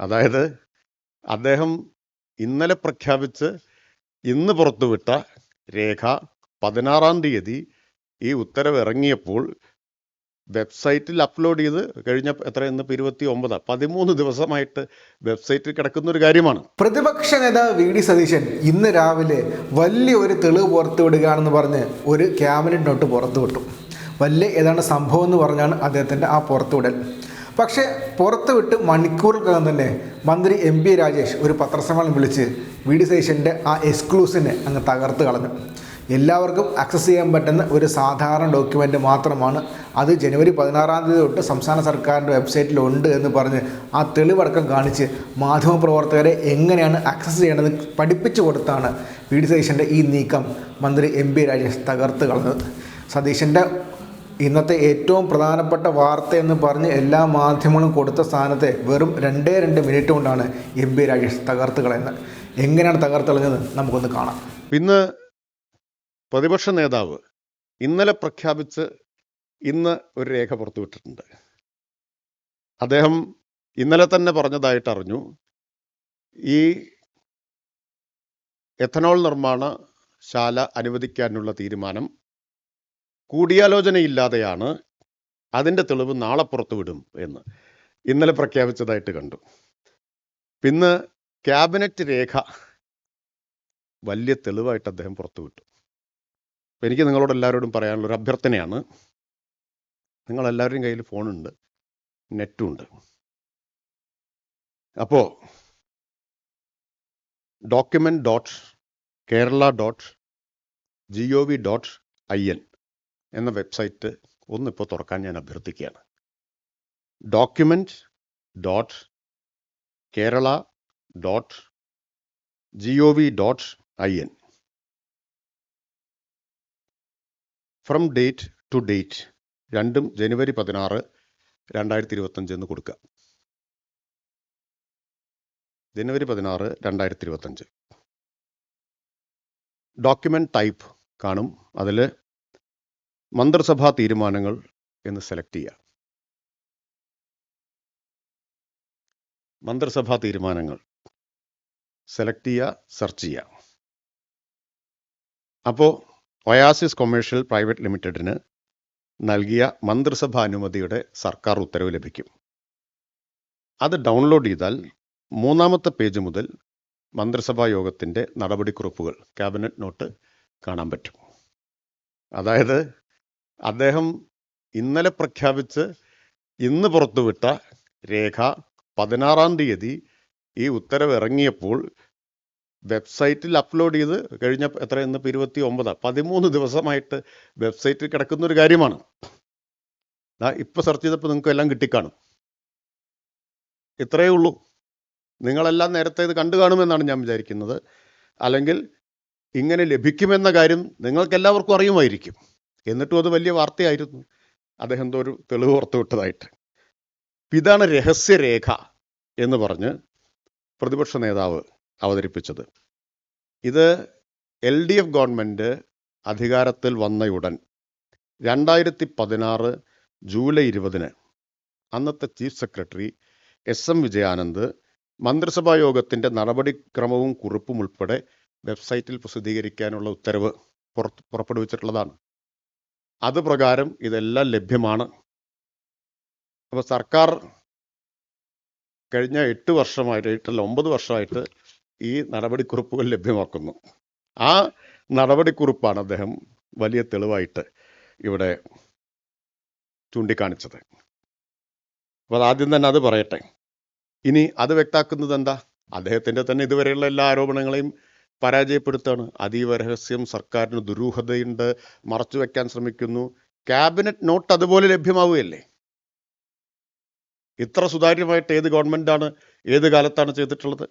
അതായത് അദ്ദേഹം ഇന്നലെ പ്രഖ്യാപിച്ച് ഇന്ന് പുറത്തുവിട്ട രേഖ പതിനാറാം തീയതി ഈ ഉത്തരവ് ഇറങ്ങിയപ്പോൾ വെബ്സൈറ്റിൽ അപ്ലോഡ് ചെയ്ത് കഴിഞ്ഞ എത്ര ഇന്ന് ഇരുപത്തി ഒമ്പത് പതിമൂന്ന് ദിവസമായിട്ട് വെബ്സൈറ്റിൽ കിടക്കുന്ന ഒരു കാര്യമാണ്. പ്രതിപക്ഷ നേതാവ് വി ഡി സതീശൻ ഇന്ന് രാവിലെ വലിയ ഒരു തെളിവ് പുറത്തുവിടുകയാണെന്ന് പറഞ്ഞ് ഒരു ക്യാബിനറ്റ് നോട്ട് പുറത്തുവിട്ടു. വലിയ ഏതാണ് സംഭവം എന്ന് പറഞ്ഞാണ് അദ്ദേഹത്തിന്റെ ആ പുറത്തുവിടൽ. പക്ഷേ പുറത്തുവിട്ട് മണിക്കൂറുകൾക്കകം തന്നെ മന്ത്രി എം പി രാജേഷ് ഒരു പത്രസമ്മേളനം വിളിച്ച് വി ഡി സതീശന്റെ ആ എക്സ്ക്ലൂസിനെ അങ്ങ് തകർത്ത് കളഞ്ഞു. എല്ലാവർക്കും ആക്സസ് ചെയ്യാൻ പറ്റുന്ന ഒരു സാധാരണ ഡോക്യുമെന്റ് മാത്രമാണ്. അത് ജനുവരി പതിനാറാം തീയതി തൊട്ട് സംസ്ഥാന സർക്കാരിന്റെ വെബ്സൈറ്റിലുണ്ട് എന്ന് പറഞ്ഞ് ആ തെളിവടക്കം കാണിച്ച് മാധ്യമപ്രവർത്തകരെ എങ്ങനെയാണ് ആക്സസ് ചെയ്യേണ്ടത് പഠിപ്പിച്ചു കൊടുത്താണ് വി ഡി സതീശന്റെ ഈ നീക്കം മന്ത്രി എം പി രാജേഷ് തകർത്ത് കളഞ്ഞത്. സതീശന്റെ ഇന്നത്തെ ഏറ്റവും പ്രധാനപ്പെട്ട വാർത്ത എന്ന് പറഞ്ഞ് എല്ലാ മാധ്യമങ്ങളും കൊടുത്ത സ്ഥാനത്തെ വെറും രണ്ടേ രണ്ട് മിനിറ്റ് കൊണ്ടാണ് എം പി രാജേഷ് തകർത്ത് കളയുന്നത് എങ്ങനെയാണ് തകർത്ത് കളഞ്ഞത് നമുക്കൊന്ന് കാണാം. ഇന്ന് പ്രതിപക്ഷ നേതാവ് ഇന്നലെ പ്രഖ്യാപിച്ച് ഇന്ന് ഒരു രേഖ പുറത്തുവിട്ടിട്ടുണ്ട് അദ്ദേഹം ഇന്നലെ തന്നെ പറഞ്ഞതായിട്ട് അറിഞ്ഞു. ഈ എഥനോൾ നിർമ്മാണ ശാല അനുവദിക്കാനുള്ള തീരുമാനം കൂടിയാലോചനയില്ലാതെയാണ് അതിന്റെ തെളിവ് നാളെ പുറത്തു വിടും എന്ന് ഇന്നലെ പ്രഖ്യാപിച്ചതായിട്ട് കണ്ടു. പിന്നെ ക്യാബിനറ്റ് രേഖ വലിയ തെളിവായിട്ട് അദ്ദേഹം പുറത്തുവിട്ടു. എനിക്ക് നിങ്ങളോട് എല്ലാവരോടും പറയാനുള്ള ഒരു അഭ്യർത്ഥനയാണ്. നിങ്ങളെല്ലാവരുടെയും കയ്യിൽ ഫോണുണ്ട് നെറ്റും ഉണ്ട് അപ്പോൾ document dot Kerala dot G O V dot I N എന്ന വെബ്സൈറ്റ് ഒന്നിപ്പോൾ തുറക്കാൻ ഞാൻ അഭ്യർത്ഥിക്കുകയാണ്. Document dot Kerala dot G O V dot I N from date to date രണ്ടും ജനുവരി പതിനാറ് രണ്ടായിരത്തി ഇരുപത്തഞ്ച് എന്ന് കൊടുക്കുക. ജനുവരി പതിനാറ് രണ്ടായിരത്തി ഇരുപത്തഞ്ച് ഡോക്യുമെന്റ് ടൈപ്പ് കാണും. അതിൽ മന്ത്രിസഭാ തീരുമാനങ്ങൾ എന്ന് സെലക്ട് ചെയ്യുക മന്ത്രിസഭാ തീരുമാനങ്ങൾ സെലക്ട് ചെയ്യുക സെർച്ച് ചെയ്യുക അപ്പോൾ ഒയാസിസ് കൊമേഴ്ഷ്യൽ പ്രൈവറ്റ് ലിമിറ്റഡിന് നൽകിയ മന്ത്രിസഭാ അനുമതിയുടെ സർക്കാർ ഉത്തരവ് ലഭിക്കും. അത് ഡൗൺലോഡ് ചെയ്താൽ മൂന്നാമത്തെ പേജ് മുതൽ മന്ത്രിസഭാ യോഗത്തിന്റെ നടപടിക്കുറിപ്പുകൾ ക്യാബിനറ്റ് നോട്ട് കാണാൻ പറ്റും. അതായത് അദ്ദേഹം ഇന്നലെ പ്രഖ്യാപിച്ച് ഇന്ന് പുറത്തുവിട്ട രേഖ പതിനാറാം തീയതി ഈ ഉത്തരവ് ഇറങ്ങിയപ്പോൾ വെബ്സൈറ്റിൽ അപ്ലോഡ് ചെയ്ത് കഴിഞ്ഞ എത്ര ഇന്ന് ഇരുപത്തി ഒമ്പത് പതിമൂന്ന് ദിവസമായിട്ട് വെബ്സൈറ്റിൽ കിടക്കുന്ന ഒരു കാര്യമാണ്. ദാ ഇപ്പൊ സെർച്ച് ചെയ്തപ്പോൾ നിങ്ങൾക്ക് എല്ലാം കിട്ടിക്കാണും. ഇത്രയേ ഉള്ളൂ. നിങ്ങളെല്ലാം നേരത്തെ ഇത് കണ്ടു കാണുമെന്നാണ് ഞാൻ വിചാരിക്കുന്നത്. അല്ലെങ്കിൽ ഇങ്ങനെ ലഭിക്കുമെന്ന കാര്യം നിങ്ങൾക്ക് എല്ലാവർക്കും അറിയുമായിരിക്കും. എന്നിട്ടും അത് വലിയ വാർത്തയായിരുന്നു. അദ്ദേഹം എന്തോ ഒരു തെളിവ് പുറത്തുവിട്ടതായിട്ട് ഇതാണ് രഹസ്യരേഖ എന്ന് പറഞ്ഞ് പ്രതിപക്ഷ നേതാവ് അവതരിപ്പിച്ചത്. ഇത് എൽ ഡി എഫ് ഗവൺമെന്റ് അധികാരത്തിൽ വന്നയുടൻ രണ്ടായിരത്തി പതിനാറ് ജൂലൈ ഇരുപതിന് അന്നത്തെ chief secretary S M Vijayanand മന്ത്രിസഭാ യോഗത്തിന്റെ നടപടിക്രമവും കുറിപ്പും ഉൾപ്പെടെ വെബ്സൈറ്റിൽ പ്രസിദ്ധീകരിക്കാനുള്ള ഉത്തരവ് പുറത്ത് പുറപ്പെടുവിച്ചിട്ടുള്ളതാണ്. അത് പ്രകാരം ഇതെല്ലാം ലഭ്യമാണ്. അപ്പോൾ സർക്കാർ കഴിഞ്ഞ എട്ട് വർഷമായിട്ട് എട്ടല്ല ഒമ്പത് വർഷമായിട്ട് ഈ നടപടിക്കുറിപ്പുകൾ ലഭ്യമാക്കുന്നു. ആ നടപടിക്കുറിപ്പാണ് അദ്ദേഹം വലിയ തെളിവായിട്ട് ഇവിടെ ചൂണ്ടിക്കാണിച്ചത്. അപ്പോൾ ആദ്യം തന്നെ അത് പറയട്ടെ. ഇനി അത് വ്യക്താക്കുന്നത് എന്താ? അദ്ദേഹത്തിന്റെ തന്നെ ഇതുവരെയുള്ള എല്ലാ ആരോപണങ്ങളെയും പരാജയപ്പെടുത്താണ്. അതീവ രഹസ്യം സർക്കാരിന് ദുരൂഹതയുണ്ട്. മറച്ചു വെക്കാൻ ശ്രമിക്കുന്നു. ക്യാബിനറ്റ് നോട്ട് അതുപോലെ ലഭ്യമാവുകയല്ലേ? ഇത്ര സുതാര്യമായിട്ട് ഏത് ഗവൺമെന്റാണ് ഏത് കാലത്താണ് ചെയ്തിട്ടുള്ളത്?